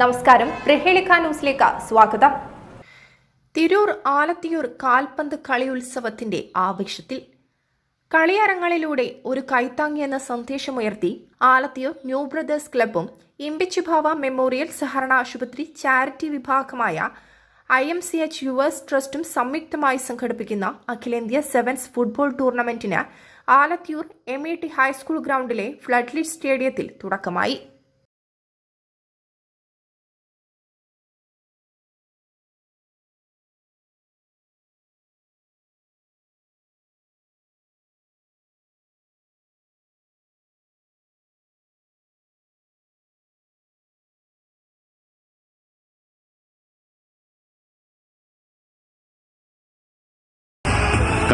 നമസ്കാരം. പ്രഹേളിക ന്യൂസിലേക്ക് സ്വാഗതം. തിരൂർ ആലത്തിയൂർ കാൽപന്ത് കളി ഉത്സവത്തിന്റെ ആവേശത്തിൽ കളിയരങ്ങളിലൂടെ ഒരു കൈത്താങ്ങി എന്ന സന്ദേശമുയർത്തി ആലത്തിയൂർ ന്യൂ ബ്രദേഴ്സ് ക്ലബും ഇമ്പിച്ചുഭാവ മെമ്മോറിയൽ സഹകരണ ആശുപത്രി ചാരിറ്റി വിഭാഗമായ I M C H yours ട്രസ്റ്റും സംയുക്തമായി സംഘടിപ്പിക്കുന്ന അഖിലേന്ത്യാ sevens football ടൂർണമെന്റിന് Alathiyur M E T high school ഗ്രൗണ്ടിലെ floodlit സ്റ്റേഡിയത്തിൽ തുടക്കമായി.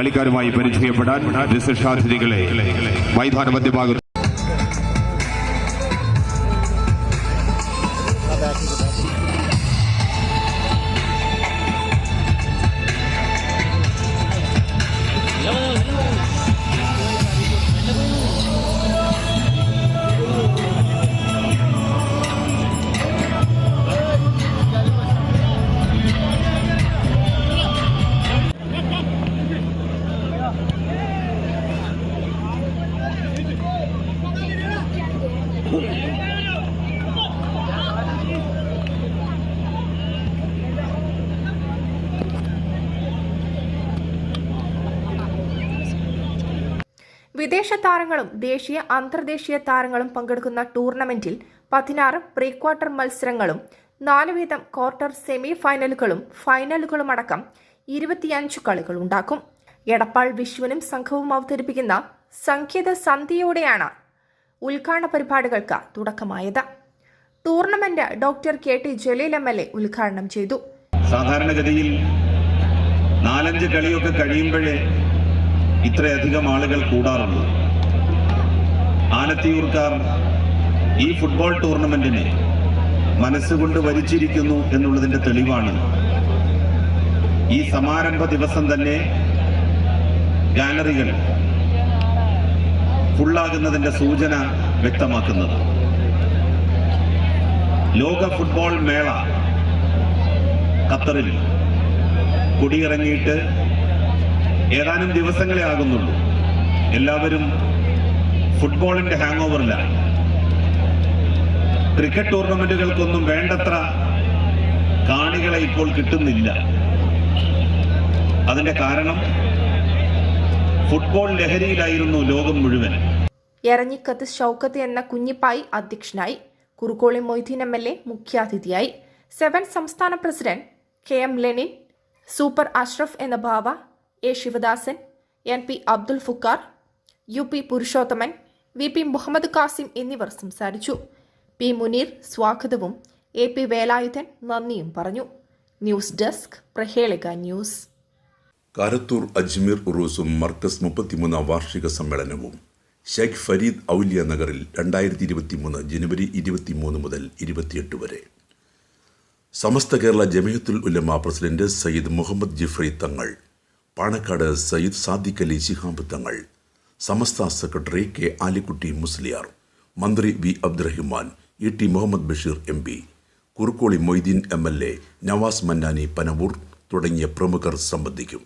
കളിക്കാരുമായി പരിചയപ്പെടാൻ വിശിഷ്ടാതിഥികളെ മൈതാന മധ്യഭാഗത്ത് വിദേശ താരങ്ങളും ദേശീയ അന്തർദേശീയ താരങ്ങളും പങ്കെടുക്കുന്ന ടൂർണമെന്റിൽ പതിനാറ് പ്രീ ക്വാർട്ടർ മത്സരങ്ങളും നാല് വീതം ക്വാർട്ടർ സെമി ഫൈനലുകളും ഫൈനലുകളുമടക്കം ഇരുപത്തിയഞ്ച് കളികൾ ഉണ്ടാക്കും എടപ്പാൾ വിശ്വനും സംഘവും അവതരിപ്പിക്കുന്ന സംഖ്യത സന്ധ്യയോടെയാണ് ഉദ്ഘാടന പരിപാടികൾക്ക് തുടക്കമായത്. Tournament doctor K. T. Jaleel M. L. A ഉദ്ഘാടനം ചെയ്തു. സാധാരണഗതിയിൽ നാലഞ്ച് കളിയൊക്കെ കഴിയുമ്പോഴേ ഇത്രയധികം ആളുകൾ കൂടാറുള്ളൂ ആനത്തിയൂർക്കാർ ഈ ഫുട്ബോൾ ടൂർണമെന്റിനെ മനസ്സുകൊണ്ട് വരിച്ചിരിക്കുന്നു എന്നുള്ളതിന്റെ തെളിവാണ്. ഈ സമാരംഭ ദിവസം തന്നെ ഗാലറികൾ ഫുള്ളാകുന്നതിന്റെ സൂചന വ്യക്തമാക്കുന്നത്. ലോക ഫുട്ബോൾ മേള ഖത്തറിൽ കുടിയിറങ്ങിയിട്ട് ഏതാനും ദിവസങ്ങളെ ആകുന്നുള്ളൂ. എല്ലാവരും ഫുട്ബോളിന്റെ ഹാങ് ഓവറിലാണ് ക്രിക്കറ്റ് ടൂർണമെന്റുകൾക്കൊന്നും വേണ്ടത്ര കാണികളെ ഇപ്പോൾ കിട്ടുന്നില്ല. അതിന്റെ കാരണം ഫുട്ബോൾ ലഹരിയിലായിരുന്നു ലോകം മുഴുവൻ. എറഞ്ഞിക്കത്ത് ഷൌക്കത്ത് എന്ന കുഞ്ഞിപ്പായി അധ്യക്ഷനായി Kurukkoli Moideen M L A മുഖ്യാതിഥിയായി. സെവൻ സംസ്ഥാന president K M Lenin super Ashraf എന്ന Bava A Sivadasan N P Abdul Fukkar U P Purushothaman V P Muhammad Kasim എന്നിവർ സംസാരിച്ചു. പി മുനീർ സ്വാഗതവും എ പി വേലായുധൻ നന്ദിയും പറഞ്ഞു. News desk Prahelika news. Karathur Ajmer ഉറൂസും Markaz മുപ്പത്തിമൂന്നാം വാർഷിക സമ്മേളനവും ഷെയ്ഖ് ഫരീദ് ഔലിയ നഗറിൽ രണ്ടായിരത്തി ഇരുപത്തിമൂന്ന് ജനുവരി ഇരുപത്തിമൂന്ന് മുതൽ ഇരുപത്തിയെട്ട് വരെ. Samastha Kerala Jamiyyathul Ulama president Sayyid Muhammad Jifri Thangal Panakkad Sayyid Sadiq Ali Shihab Thangal. Samastha secretary K Alikutty Musliyar. മന്ത്രി V Abdurahiman E T Muhammad Basheer M P. Kurukkoli Moideen M L A Navas Mannani Panavoor തുടങ്ങിയ പ്രമുഖർ സംബന്ധിക്കും.